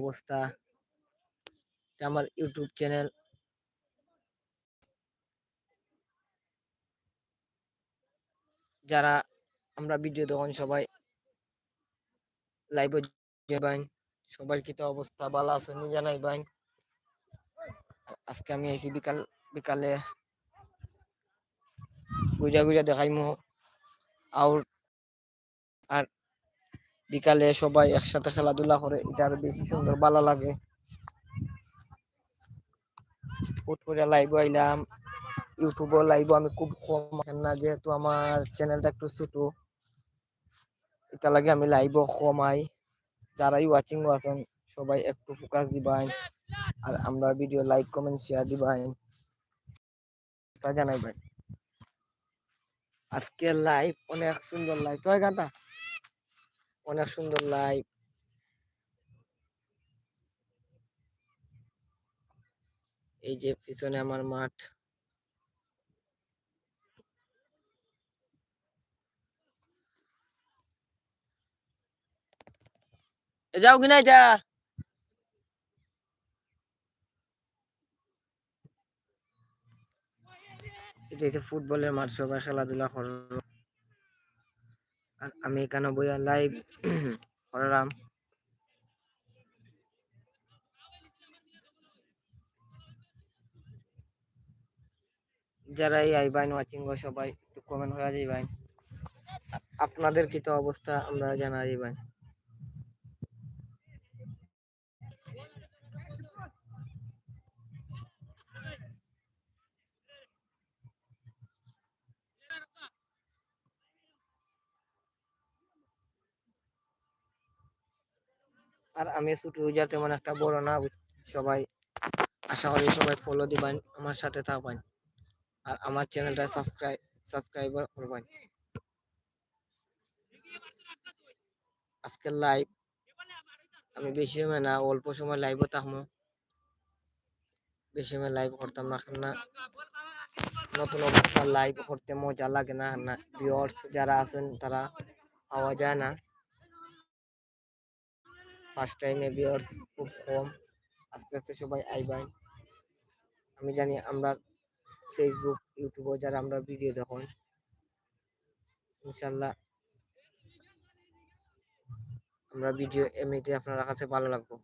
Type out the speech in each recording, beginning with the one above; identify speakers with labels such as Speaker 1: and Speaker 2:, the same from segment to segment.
Speaker 1: অবস্থা। আমার YouTube channel যারা আমরা ভিডিও তখন সবাই লাইভ যাবাইন সবার কি তো অবস্থা ভালো আছে নি জানাই বাইন আজকে আমি আইছি বিকাল, বিকালে গুজা গুজা দেখাইমু। আউট আর বিকালে সবাই একসাথে খেলাধুলা করে, এটা আরও বেশি সুন্দর, ভালো লাগে। লাইভ আইলাম ইউটিউবও লাইভ আমি খুব কম না যেহেতু আমার চ্যানেলটা একটু ছোট, এটা লাগে আমি লাইভও কমাই। যারাই ওয়াচিং আছেন, সবাই একটু ফোকাস দিবাই, আর আমরা ভিডিও লাইক কমেন্ট শেয়ার দিবাই। তা জানাই ভাই আজকে লাইভ অনেক সুন্দর লাইভ তো গানটা অনেক সুন্দর লাইভ এই যে পিছনে আমার মাঠ। যাও কি নাই যা। এটা হচ্ছে ফুটবলের মাঠ, সবাই খেলাধুলা করো। আর আমি এখানে বইয়া লাইভ করলাম যারা এই আইবাইন ওয়াচিং সবাই একটু কমেন্ট হয়ে যাইবাইন আপনাদের কি তো অবস্থা? আমরা জানা যাইবাইন আমি ছোট যা তেমন একটা বড় না সবাই আশা করি সবাই ফলো দিবেন, আমার সাথে থাকবেন। আর আমার চ্যানেলটা সাবস্ক্রাইব সাবস্ক্রাইবার করবেন। আজকের লাইভ আমি বেশি সময় না, অল্প সময় লাইভও থাকব। বেশি সময় লাইভ করতাম না না নতুন অবস্থা লাইভ করতে মজা লাগে না না ভিউয়ার্স যারা আছেন তারা পাওয়া যায় না। ফার্স্ট টাইমে ভিউয়ার্স খুব কম। আস্তে আস্তে সবাই আইবাই আমি জানি আমরা ফেসবুক ইউটিউবে যারা আমরা ভিডিও যখন, ইনশাল্লাহ আমরা ভিডিও এমনিতে আপনার কাছে ভালো লাগবো।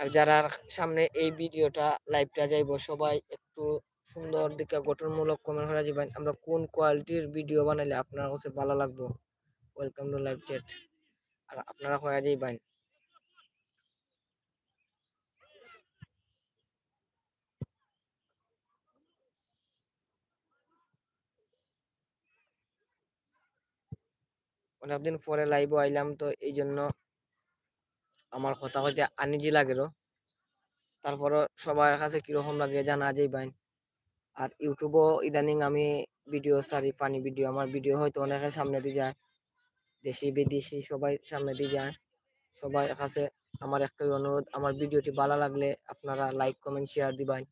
Speaker 1: আর যারা সামনে এই ভিডিওটা লাইভটা যাইব, সবাই একটু সুন্দর দিকে গঠনমূলক কমেন্ট করা যাবেন আমরা কোন কোয়ালিটির ভিডিও বানাইলে আপনার কাছে ভালো লাগবো? ওয়েলকাম টু লাইভ চ্যাট আর আপনারা হয়ে যাইবেন অনেকদিন পরে লাইভ আইলাম, তো এই জন্য আমার কথা হইতে আনিজি লাগেরও তারপরও সবার কাছে কীরকম লাগে জানা যাইবেন আর ইউটিউবও ইদানিং আমি ভিডিও সারি পানি ভিডিও আমার ভিডিও হয়তো অনেকের সামনে দিয়ে যায়। দেশি, বিদেশি সবাই সামনে দিয়ে যায়। সবার কাছে আমার একটাই অনুরোধ, আমার ভিডিওটি ভালো লাগলে আপনারা লাইক কমেন্ট শেয়ার দিবেন।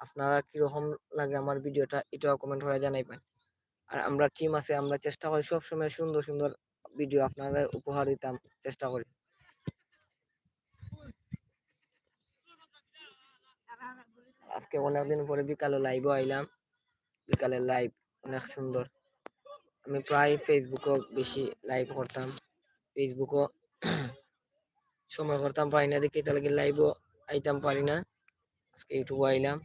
Speaker 1: আপনারা কীরকম লাগে আমার ভিডিওটা এটাও কমেন্ট করে জানাইবেন। আর আমরা টিম আছে, আমরা চেষ্টা করি সবসময় সুন্দর সুন্দর ভিডিও আপনারা উপহার দিতাম, চেষ্টা করি। আজকে অনেকদিন পরে বিকালে লাইভও আইলাম। বিকালে লাইভ অনেক সুন্দর। আমি প্রায় ফেসবুকও বেশি লাইভ করতাম। ফেসবুকও সময় করতাম, পাই না দেখি, তাহলে লাইভও আইতাম পারি না। আজকে ইউটিউবও আইলাম।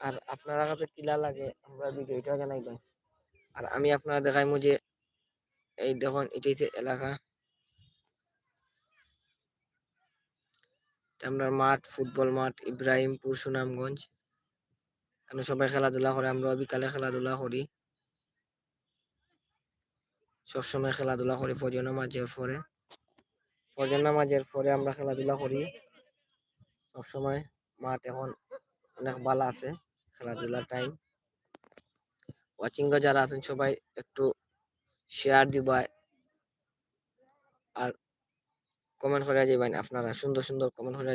Speaker 1: আর আপনারা কাছে কিলা লাগে? আমরা ভিডিওটা জানাইবেন আর আমি আপনারা দেখাইমু যে, এই দেখুন, এটাই এলাকা। আমরা মাঠ, ফুটবল মাঠ ইব্রাহিমপুর সুনামগঞ্জ। এখানে সবাই খেলাধুলা করে, আমরা বিকালে খেলাধুলা করি। সবসময় খেলাধুলা করি ফজর মাঝের পরে। ফজর মাঝের পরে আমরা খেলাধুলা করি। সবসময় মাঠ এখন অনেক ভালো আছে, খেলাধুলার টাইম ওয়াচিং যারা আছেন সবাই একটু শেয়ার দিবা। আর কমেন্ট করে যাবেন আপনারা সুন্দর সুন্দর কমেন্ট করে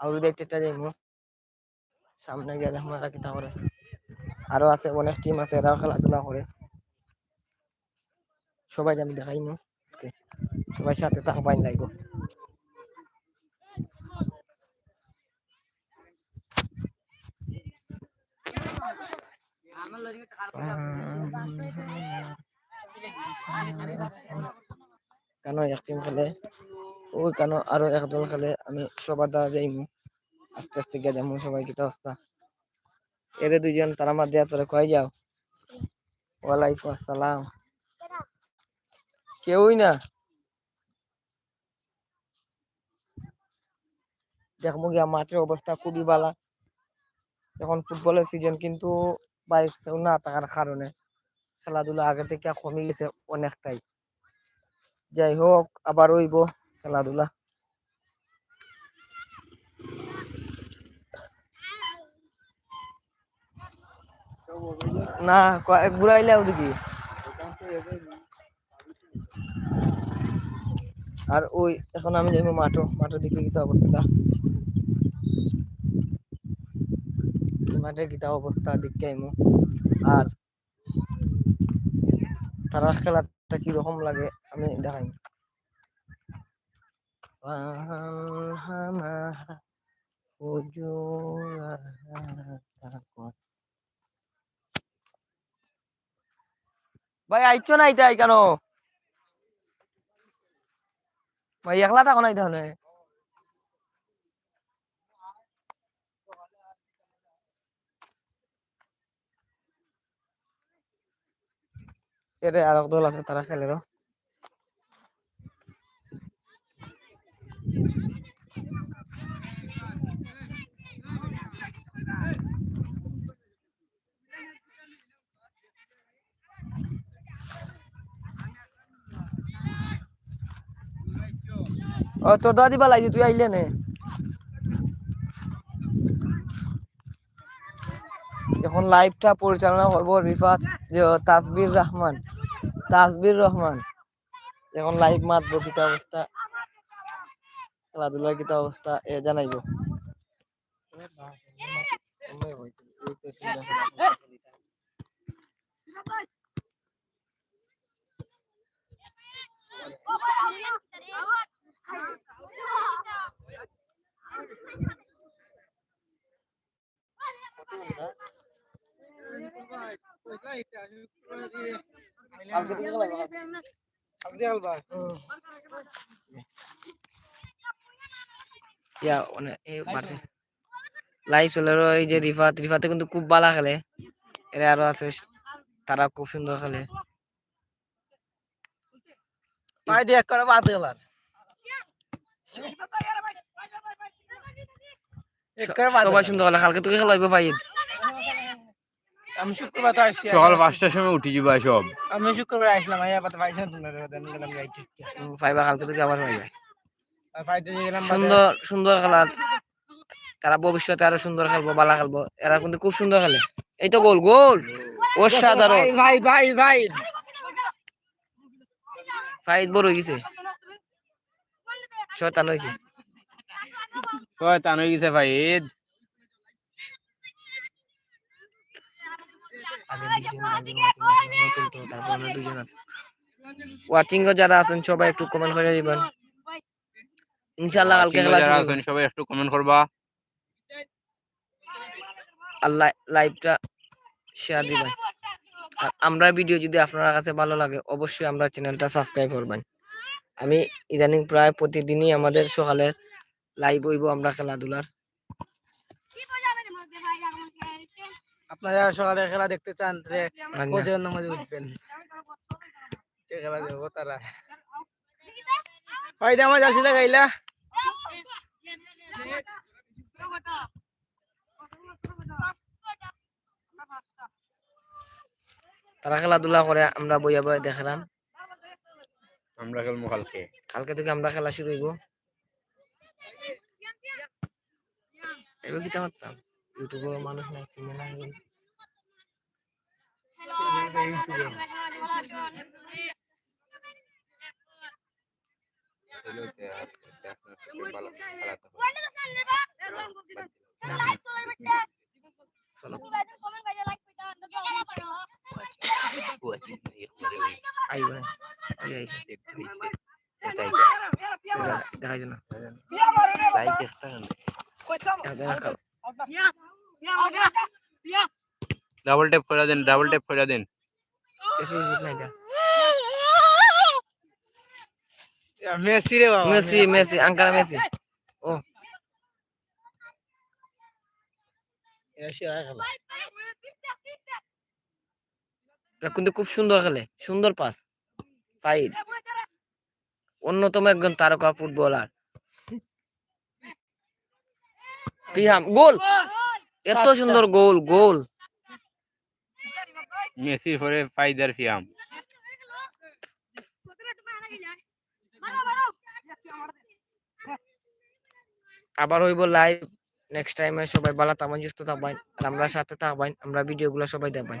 Speaker 1: আর দেখতে একটা যাইমু সামনে গিয়ে দেখব এরা কিতা করে আরও আছে অনেক টিম আছে এরাও খেলাধুলা করে। সবাই আমি দেখাইমু আজকে। সবাই সাথে থাকবাই লাগবো কেন এক টিম খেলে? ওই কেন আরও একদল খেলে? আমি সবার দ্বারা যাইমু। আস্তে আস্তে গিয়ে যাব সবাই কিতা অবস্থা। এরে দুইজন, তারা আমার দেওয়ার পরে কয়ে যাও? ওয়ালাইকুম আসসালাম। কেউই না। দেখব গিয়া মাঠের অবস্থা খুবই বালা। এখন ফুটবলের সিজন কিন্তু বাড়ির না থাকার কারণে। খেলাধুলা আগে থেকে কমে গেছে অনেকটাই। যাই হোক, আবার হইব খেলাধুলা। না ঘুরাইলে ওদিকে। আর ওই, এখন আমি যাইবো মাঠো, মাঠের দিকে কিতা অবস্থা? মাঠের কিতা অবস্থা আইমু আর তারা খেলাটা কীরকম লাগে আমি দেখাই। ভাই, আইছো না আইতাই কেন? ভাই, একলা থাকো না তাহলে? এরে আর দল আছে তারা খেলে ও তোর দাদি বালাই তুই আইলে নে। এখন লাইভটা পরিচালনা করব রিফাত তাসবির রহমান। তাসবির রহমান। এখন লাইভ মাতবো কিতা অবস্থা। খেলাধুলার কিতা অবস্থা, এ জানাইবো। কালকে থেকে খেলাইবো ইয়া অনেক এই মাঠে লাইভ চলে রো এই যে রিফাত রিফাতে কিন্তু খুব ভালো খেলে। এরা আরও আছে তারা খুব সুন্দর খেলে। পাই দিয়ে করে বাদ গেলার সবাই সুন্দর খেলে কালকে তোকে খেলাইবো ফাইদ
Speaker 2: আমি শুক্রবার তো আসছি।
Speaker 3: সকাল পাঁচটার সময় উঠি যাবা সব।
Speaker 2: আমি শুক্রবার আসলাম আইয়া পাতা পাইছি না তোমরা গেলাম গাইতে
Speaker 1: ফাইবা কালকে তোকে আবার
Speaker 2: পাইতে গেলাম
Speaker 1: সুন্দর সুন্দর খেলা তারা ভবিষ্যতে আরও সুন্দর খেলব ভালো খেলব। এরা কিন্তু খুব সুন্দর খেলে। এই তো গোল গোল। অসাধারণ।
Speaker 2: ভাই ভাই ভাই
Speaker 1: ফাইদ বড় হয়ে গেছে। শয়তান হয়েছে।
Speaker 3: কয় তান হয়ে গেছে ভাই
Speaker 1: আগে তো তারপর দুজন আছে। ওয়াচিং যারা আছেন সবাই একটু কমেন্ট করে দিবেন। ইনশাআল্লাহ কালকে খেলা
Speaker 3: যারা আছেন সবাই একটু কমেন্ট করবা।
Speaker 1: আর লাইভটা শেয়ার দিবেন। আর আমরা ভিডিও যদি আপনার কাছে ভালো লাগে অবশ্যই আমরা চ্যানেলটা সাবস্ক্রাইব করবেন। আমি ইদানিং প্রায় প্রতিদিনই আমাদের সকালে লাইভ হইব আমরা খেলাধুলার।
Speaker 2: আপনারা সকালে খেলা দেখতে চান তাহলে কোচের নামাজে উঠবেন কে খেলা দেবো তারা? কয়টা মাছ আসলে গাইলা
Speaker 1: তারা খেলাধুলা করে আমরা বইয়া বইয়া দেখলাম।
Speaker 3: আমরা খেলব কালকে।
Speaker 1: কালকে থেকে আমরা খেলা শুরু হইব। এবার কি পারতাম ইউটিউবে মানুষ নাই চিনে না আইব আই আইছে না। দেখা
Speaker 3: ডাবল ট্যাপ করে দেন ডাবল ট্যাপ করে দেন
Speaker 2: মেসি রে বাবা
Speaker 1: মেসি মেসি আঙ্কারা মেসি ও কিন্তু খুব সুন্দর খেলে সুন্দর পাস ফাইড অন্যতম একজন তারকা ফুটবলার। পিহাম গোল! এত সুন্দর গোল গোল।
Speaker 3: মেসি পরে ফাইদার ফিয়াম।
Speaker 1: আবার হইব লাইভ নেক্সট টাইমে সবাই ভালো থাকবেন সুস্থ থাকবেন আর আমরা সাথে থাকবেন আমরা ভিডিওগুলো সবাই দেখবেন।